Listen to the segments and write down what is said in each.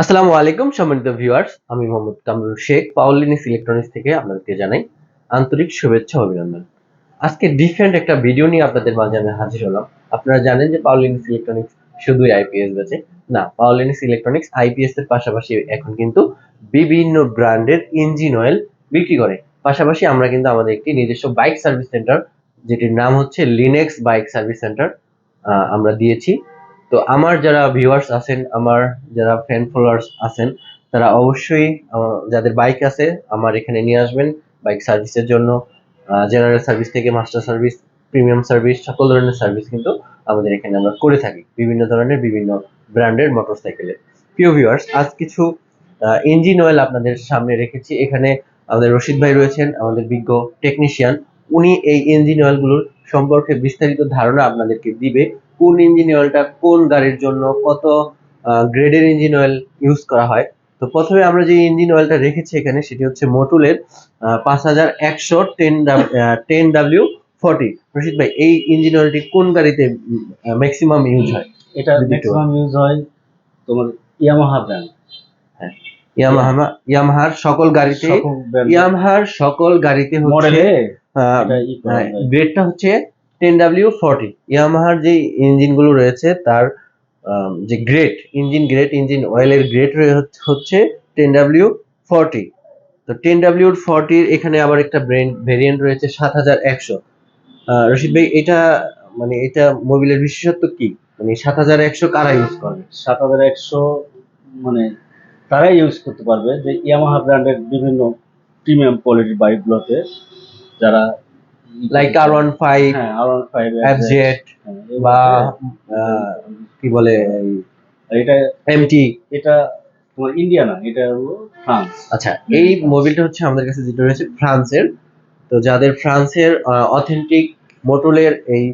আসসালামু আলাইকুম, সম্মানিত ভিউয়ার্স। আমি মোহাম্মদ কামরুল শেখ পাওলিনিক্স ইলেকট্রনিক্স থেকে আপনাদেরকে জানাই আন্তরিক শুভেচ্ছা অভিনন্দন। আজকে ডিফারেন্ট একটা ভিডিও নিয়ে আপনাদের মাঝে আমি হাজির হলাম। আপনারা জানেন যে পাওলিনিক্স ইলেকট্রনিক্স শুধুই আইপিএস বেচে। না পাওলিনিক্স ইলেকট্রনিক্স আইপিএস এর পাশাপাশি এখন কিন্তু বিভিন্ন ব্র্যান্ডের ইঞ্জিন অয়েল বিক্রি করে। পাশাপাশি আমরা কিন্তু আমাদের একটি নিজস্ব বাইক সার্ভিস সেন্টার, যেটির নাম হচ্ছে লিনেক্স বাইক সার্ভিস সেন্টার আমরা দিয়েছি। তো আমার যারা ভিউয়ার্স আছেন, আমার যারা ফ্যান ফলোয়ার্স আছেন, তারা অবশ্যই যাদের বাইক আছে, আমার এখানে নিয়ে আসবেন বাইক সার্ভিসের জন্য। জেনারেল সার্ভিস থেকে মাস্টার সার্ভিস প্রিমিয়াম সার্ভিস সকল ধরনের সার্ভিস কিন্তু আমাদের এখানে আমরা করে থাকি। বিভিন্ন ধরনের, বিভিন্ন ব্র্যান্ডের মোটরসাইকেলের প্রিয় ভিউয়ার্স আজ কিছু ইঞ্জিন অয়েল আপনাদের সামনে রেখেছি। এখানে আমাদের রশিদ ভাই রয়েছেন, আমাদের বিজ্ঞ টেকনিশিয়ান উনি এই ইঞ্জিন অয়েলগুলোর সম্পর্কে বিস্তারিত ধারণা আপনাদেরকে দিবে। কোন ইঞ্জিন অয়েলটা কোন গাড়ির জন্য কত গ্রেডের ইঞ্জিন অয়েল ইউজ করা হয়। তো প্রথমে আমরা যে ইঞ্জিন অয়েলটা রেখেছি এখানে সেটি হচ্ছে মোটুলের পাঁচ হাজার একশো ten ten W forty. Rashid ভাই এই ইঞ্জিন অয়েলটি কোন গাড়িতে ম্যাক্সিমাম ইউজ হয়? এটা ম্যাক্সিমাম ইউজ হয় তোমার ইয়ামাহা ব্র্যান্ড ইয়ামাহা ইয়ামাহার সকল গাড়িতে সকল ইয়ামাহার সকল গাড়িতে হচ্ছে। গ্রেডটা হচ্ছে টেন ডাব্লিউ ফর্টি ইয়ামাহার যে ইঞ্জিনগুলো রয়েছে, তার যে গ্রেট ইঞ্জিন গ্রেট ইঞ্জিন অয়েলের গ্রেড হচ্ছে টেন ডাব্লিউ ফর্টি তো টেন ডাব্লিউ ফর্টির এখানে আবার একটা ব্র্যান্ড ভেরিয়েন্ট রয়েছে সাত হাজার একশো। রশিদ ভাই, এটা মানে এটা মোবিলের বিশেষত্ব কি? মানে সাত হাজার একশো কারা ইউজ করবে সাত হাজার একশো মানে তারাই ইউজ করতে পারবে। যে ইয়ামাহা ব্র্যান্ডের বিভিন্ন প্রিমিয়াম কোয়ালিটির বাইকগুলোতে যারা লাইক আর ওয়ান ফাইভ হ্যাঁ R one five F Z বা আহ, কি বলে এটা এমটি এটা তোমার ইন্ডিয়া না এটা হলো ফ্রান্স আচ্ছা এই মোবিলটা হচ্ছে আমাদের কাছে যেটা রয়েছে ফ্রান্সের তো যাদের ফ্রান্সের অথেন্টিক মোটুলের এই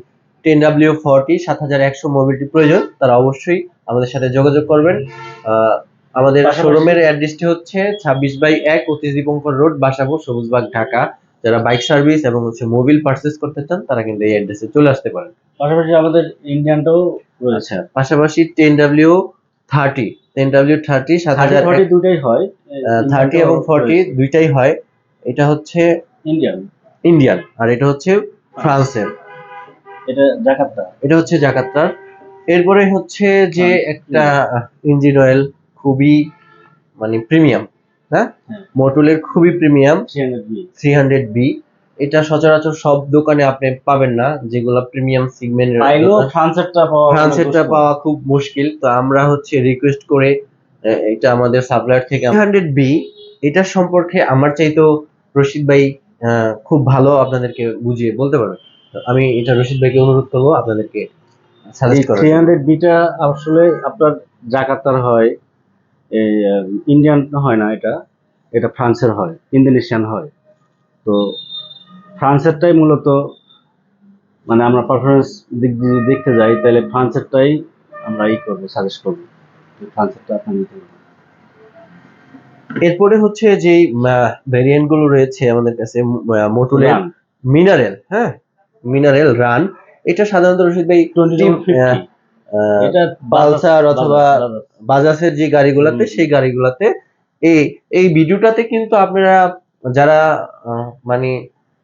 টেন ডাব্লিউ ফর্টি সাত হাজার একশো মোবিলটি প্রয়োজন তারা অবশ্যই আমাদের সাথে যোগাযোগ করবেন। আহ, আমাদের শোরুমের অ্যাড্রেসটি হচ্ছে ছাব্বিশ বাই এক অতীশ দীপঙ্কর রোড বাসাবো সবুজবাগ ঢাকা। যারা বাইক সার্ভিস এবং হচ্ছে মোবিল পারচেস করতে চান তারা কিন্তু এই অ্যাড্রেসে চলে আসতে পারেন। পাশাপাশি আমাদের ইন্ডিয়ানটাও রয়েছে। আচ্ছা পাশাপাশি ten W thirty ten W thirty সাত হাজার দুটাই হয়। থার্টি এবং ফর্টি দুইটাই হয়। এটা হচ্ছে ইন্ডিয়ান ইন্ডিয়ান আর এটা হচ্ছে ফ্রান্সের। এটা জাকার্তা এটা হচ্ছে জাকার্তার এরপরে হচ্ছে যে একটা ইঞ্জিন অয়েল খুবই মানে প্রিমিয়াম হ্যাঁ? হ্যাঁ। মোটুলের খুবই প্রিমিয়াম থ্রি হান্ড্রেড বি এটা সচরাচর সব দোকানে আপনি পাবেন না যেগুলো প্রিমিয়াম সিগমেন্টের ফ্রান্সেরটা পাওয়া ফ্রান্সেরটা পাওয়া খুব মুশকিল। তো আমরা হচ্ছে রিকোয়েস্ট করে এটা আমাদের সাপ্লায়ার থেকে হান্ড্রেড বি এটার সম্পর্কে আমার চাইতেও রশিদ ভাই আহ, খুব ভালো আপনাদেরকে বুঝিয়ে বলতে পারবে। আমি এটা রশিদ ভাইকে অনুরোধ করব আপনাদেরকে সাজেস্ট করার। হান্ড্রেড বিটা আসলে আপনার জাকার্তার হয়। এই ইন্ডিয়ান হয় না এটা এটা ফ্রান্সের হয় ইন্দোনেশিয়ান হয়। তো ফ্রান্সেরটাই মূলত মানে আমরা পারফরমেন্স দিক দিয়ে দেখতে যাই তাহলে ফ্রান্সেরটাই আমরা ই করব সাজেস্ট করব ফ্রান্সেরটা আপনি নিতে পারেন এরপরে হচ্ছে যে ভেরিয়েন্টগুলো রয়েছে আমাদের কাছে মোটুলের মিনারেল হ্যাঁ? মিনারেল রান এটা সাধারণত রশিদ ভাই 2250 আহ, আহ, এটা পালসার অথবা বাজাজ, বাজাজের যে গাড়িগুলোতে। সেই গাড়িগুলোতে এই এই ভিডিওটাতে কিন্তু আপনারা যারা মানে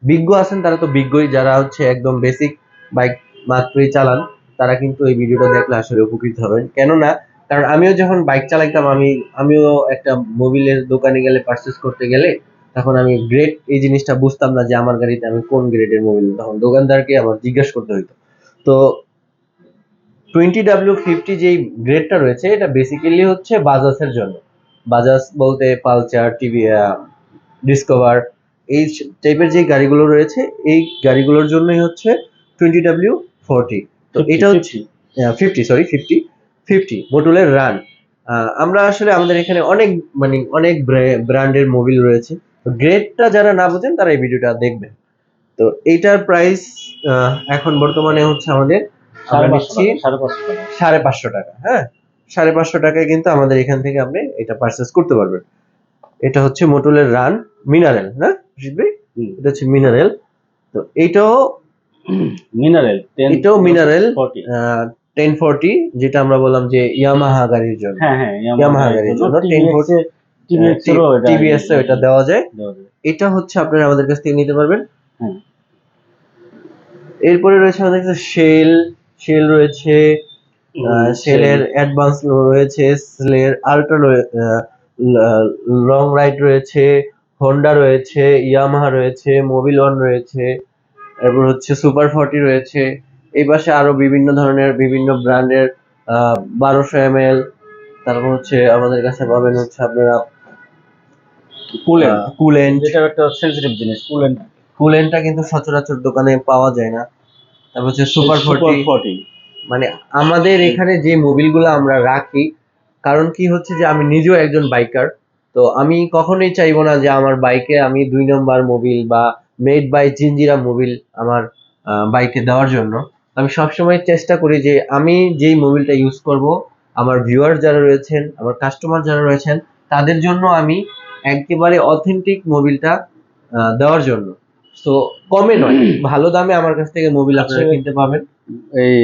বিজ্ঞ আছেন তারা তো বিজ্ঞই যারা হচ্ছে একদম বেসিক বাইক মাত্রই চালান তারা কিন্তু এই ভিডিওটা দেখলে আসলে উপকৃত হবেন। কেননা কারণ আমিও যখন বাইক চালাইতাম আমি আমিও একটা মোবিলের দোকানে গেলে পারচেস করতে গেলে তখন আমি গ্রেড এই জিনিসটা বুঝতাম না যে আমার গাড়িতে আমি কোন গ্রেডের মোবিল তখন দোকানদারকে আমার জিজ্ঞেস করতে হইতো। তো টোয়েন্টি ডাব্লিউ ফিফটি যেই গ্রেডটা রয়েছে এটা বেসিক্যালি হচ্ছে বাজাজের জন্য। বাজাজ বলতে পালচার টিভি ডিসকভার এই টাইপের যে গাড়িগুলো রয়েছে এই গাড়িগুলোর জন্যই হচ্ছে টোয়েন্টি ডাব্লিউ ফোরটি। তো এটা হচ্ছে 50 ফিফটি সরি ফিফটি ফিফটি মোটুলের রান আমরা আসলে আমাদের এখানে অনেক মানে অনেক ব্র্যান্ডের মোবিল রয়েছে। তো গ্রেডটা যারা না বোঝেন তারা এই ভিডিওটা দেখবেন। তো এইটার প্রাইস এখন বর্তমানে হচ্ছে আমাদের আমরা সাড়ে পাঁচশো নিচ্ছি টাকা, সাড়ে পাঁচশো হ্যাঁ? সাড়ে পাঁচশো টাকায় কিন্তু আমাদের এখান থেকে আপনি এটা পারচেস করতে পারবেন। এটা হচ্ছে মোটুলের রান মিনারেল না রশিদ এটা হচ্ছে মিনারেল। তো এইটাও মিনারেল এটাও ফর্টি টেন ফোরটি যেটা আমরা বললাম যে ইয়ামাহা গাড়ির জন্য। হ্যাঁ হ্যাঁ গাড়ির জন্য। 1040 টিভিএক্স এরও এটা টিভিএস এটা দেওয়া যায়। এটা হচ্ছে আপনারা আমাদের কাছ থেকে নিতে পারবেন। হ্যাঁ। এরপরে রয়েছে আমাদের কাছে শেল শেল রয়েছে শেলের অ্যাডভান্স রয়েছে সেলের আল্ট্রা লং রাইড রয়েছে হোন্ডা রয়েছে ইয়ামাহা রয়েছে মোবিল ওয়ান রয়েছে এরপর হচ্ছে সুপার ফর্টি রয়েছে। এই পাশে আরও বিভিন্ন ধরনের বিভিন্ন ব্র্যান্ডের বারোশো এম এল তারপর হচ্ছে আমাদের কাছে পাবেন হচ্ছে আপনারা কুলেন্ট কুলেন্ট যেটা একটা সেন্সিটিভ জিনিস কুলেন্ট কুলেন্টটা কিন্তু সচরাচর দোকানে পাওয়া যায় না। তারপর হচ্ছে সুপার ফর্টি মানে আমাদের এখানে যে মোবিলগুলো আমরা রাখি কারণ কি হচ্ছে যে আমি নিজেও একজন বাইকার তো আমি কখনোই চাইব না যে আমার বাইকে আমি দুই নম্বর মোবিল বা মেড বাই জিঞ্জিরা মোবিল আমার বাইকে দেওয়ার জন্য। আমি সবসময় চেষ্টা করি যে আমি যেই মোবিলটা ইউজ করব আমার ভিউয়ার যারা রয়েছেন আমার কাস্টমার যারা রয়েছেন তাদের জন্য আমি একেবারে অথেন্টিক মোবিলটা দেওয়ার জন্য। তো কমে নয়। ভালো দামে আমার কাছ থেকে মোবিল আপনারা আসলে- কিনতে পাবেন। এই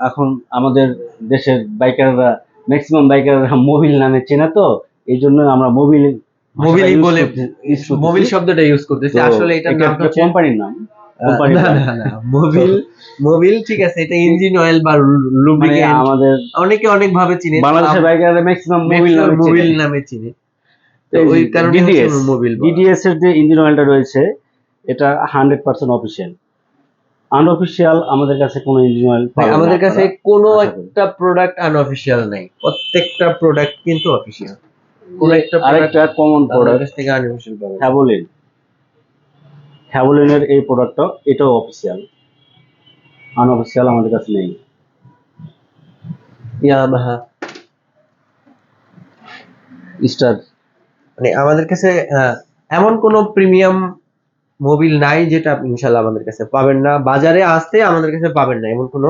এখন আমাদের দেশের বাইকাররা ম্যাক্সিমাম বাইকাররা মোবিল নামে চেনা তো এই জন্য আমরা মোবিল মোবিলই বলে মোবিল শব্দটা ইউজ করতেছি। আসলে হচ্ছে কোম্পানির নাম। মোবিল মোবিল ঠিক আছে এটা ইঞ্জিন অয়েল বা মানে লুব্রিকেন্ট আমাদের অনেকে অনেক ভাবে চিনে। বাংলাদেশের বাইকাররা ম্যাক্সিমাম মোবিল মোবিল নামে চিনে। তো ওই কারণে মোবিল ডিডিএস এর যে ইঞ্জিন অয়েলটা রয়েছে এটা হান্ড্রেড পার্সেন্ট অফিসিয়াল আনঅফিসিয়াল আমাদের কাছে কোনো ইঞ্জিন অয়েল আমাদের কাছে কোনো একটা প্রোডাক্ট আনঅফিশিয়াল নাই। প্রত্যেকটা প্রোডাক্ট কিন্তু অফিশিয়াল কোনো একটা প্রোডাক্ট আরেকটা কমন প্রোডাক্ট থেকে আনঅফিশিয়াল পাবেন হ্যাভোলিন হ্যাভোলিনের এই প্রোডাক্টটা এটাও অফিসিয়াল আনঅফিসিয়াল আমাদের কাছে নেই। ইয়ামাহা। স্টার মানে আমাদের কাছে এমন কোনো প্রিমিয়াম মোবিল নাই যেটা ইনশাল্লাহ আমাদের কাছে পাবেন না। বাজারে আসতে আমাদের কাছে পাবেন না, এমন কোনো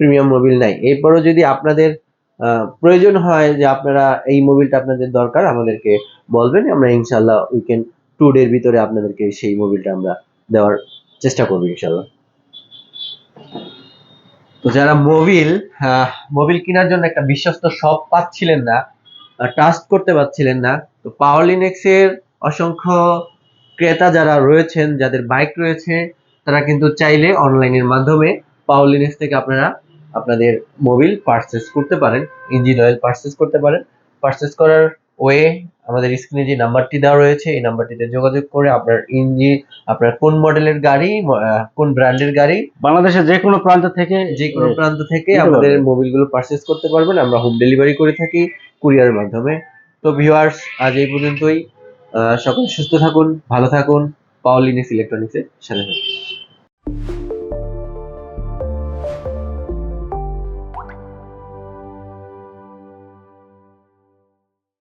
প্রিমিয়াম মোবিল নাই। এরপরও যদি আপনাদের প্রয়োজন হয় যে আপনারা এই মোবিলটা আপনাদের দরকার, আমাদেরকে বলবেন, আমরা ইনশাল্লাহ উইকেন্ড টু ডের ভিতরে আপনাদেরকে সেই মোবিলটা আমরা দেওয়ার চেষ্টা করব ইনশাল্লাহ তো যারা মোবিল মোবিল কেনার জন্য একটা বিশ্বস্ত শপ পাচ্ছিলেন না ট্রাস্ট করতে পারছিলেন না, তো পাওয়ারলিনেক্স এর অসংখ্য ক্রেতা যারা রয়েছেন যাদের বাইক রয়েছে তারা কিন্তু চাইলে অনলাইনের মাধ্যমে পাওয়ারলিনেক্স থেকে আপনারা আপনাদের মোবিল পারচেস করতে পারেন ইঞ্জিন অয়েল পারচেস করতে পারেন। পারচেস করার ওয়ে আমাদের স্ক্রিনে যে নাম্বারটি দেওয়া রয়েছে এই নাম্বারটিতে যোগাযোগ করে আপনার ইঞ্জিন আপনার কোন মডেলের গাড়ি কোন ব্র্যান্ডের গাড়ি বাংলাদেশের যে কোনো প্রান্ত থেকে যে কোনো প্রান্ত থেকে আমাদের মোবিলগুলো পারচেস করতে পারবেন। আমরা হোম ডেলিভারি করে থাকি কুরিয়ারের মাধ্যমে। তো ভিউয়ার্স আজ এই পর্যন্তই। সকলে সুস্থ থাকুন ভালো থাকুন পাওয়ার লিনিক্স ইলেকট্রনিক্সের সাথে থাকুন।